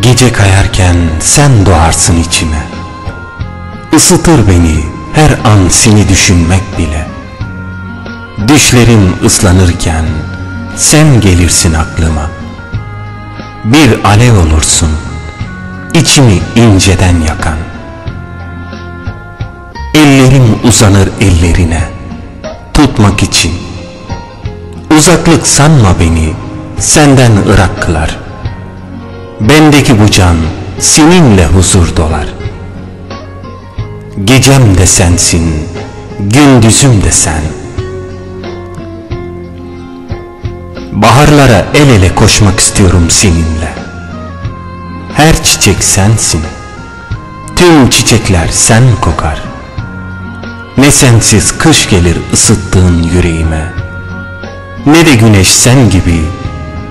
Gece kayarken sen doğarsın içime. Isıtır beni her an seni düşünmek bile. Düşlerim ıslanırken sen gelirsin aklıma. Bir alev olursun içimi inceden yakan. Ellerim uzanır ellerine tutmak için. Uzaklık sanma beni senden ırak kılar Bendeki bu can seninle huzur dolar. Gecem de sensin, gündüzüm de sen. Baharlara el ele koşmak istiyorum seninle. Her çiçek sensin Tüm çiçekler sen kokar. Ne sensiz kış gelir ısıttığın yüreğime Ne de güneş sen gibi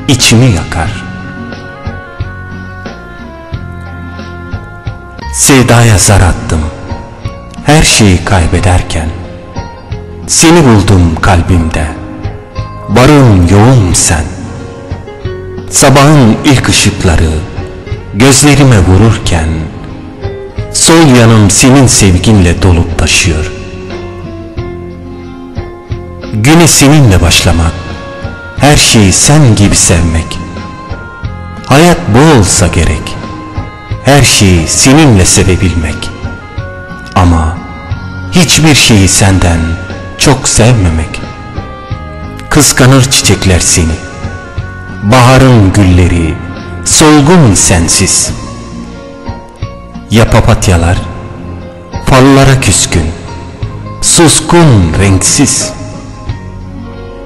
içimi yakar Sevdaya zar attım. Her şeyi kaybederken Seni buldum kalbimde. Varım yoğun sen. Sabahın ilk ışıkları Gözlerime vururken Sol yanım senin sevginle dolup taşıyor. Güne seninle başlamak Her şeyi sen gibi sevmek Hayat bu olsa gerek her şeyi seninle sevebilmek. Ama hiçbir şeyi senden çok sevmemek. Kıskanır çiçekler seni. Baharın gülleri solgun sensiz. Ya papatyalar fallara küskün, suskun renksiz.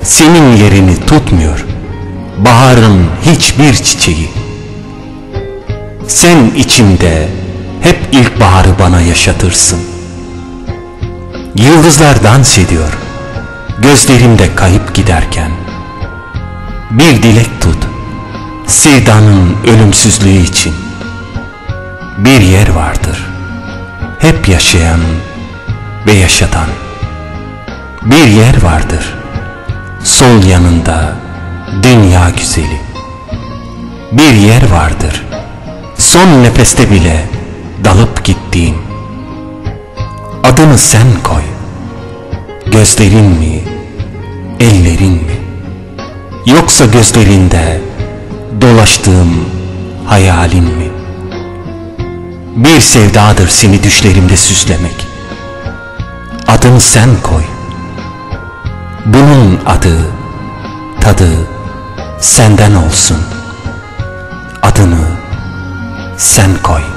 Senin yerini tutmuyor baharın hiçbir çiçeği. Sen içimde hep ilkbaharı bana yaşatırsın. Yıldızlar dans ediyor, gözlerimde kayıp giderken. Bir dilek tut, sevdanın ölümsüzlüğü için. Bir yer vardır, hep yaşayan ve yaşatan. Bir yer vardır, sol yanında dünya güzeli. Bir yer vardır, son nefeste bile dalıp gittiğim. Adını sen koy. Gözlerin mi ellerin mi? Yoksa gözlerinde dolaştığım hayalin mi? Bir sevdadır seni düşlerimde süslemek. Adını sen koy. Bunun adı tadı senden olsun. Adını sen koy.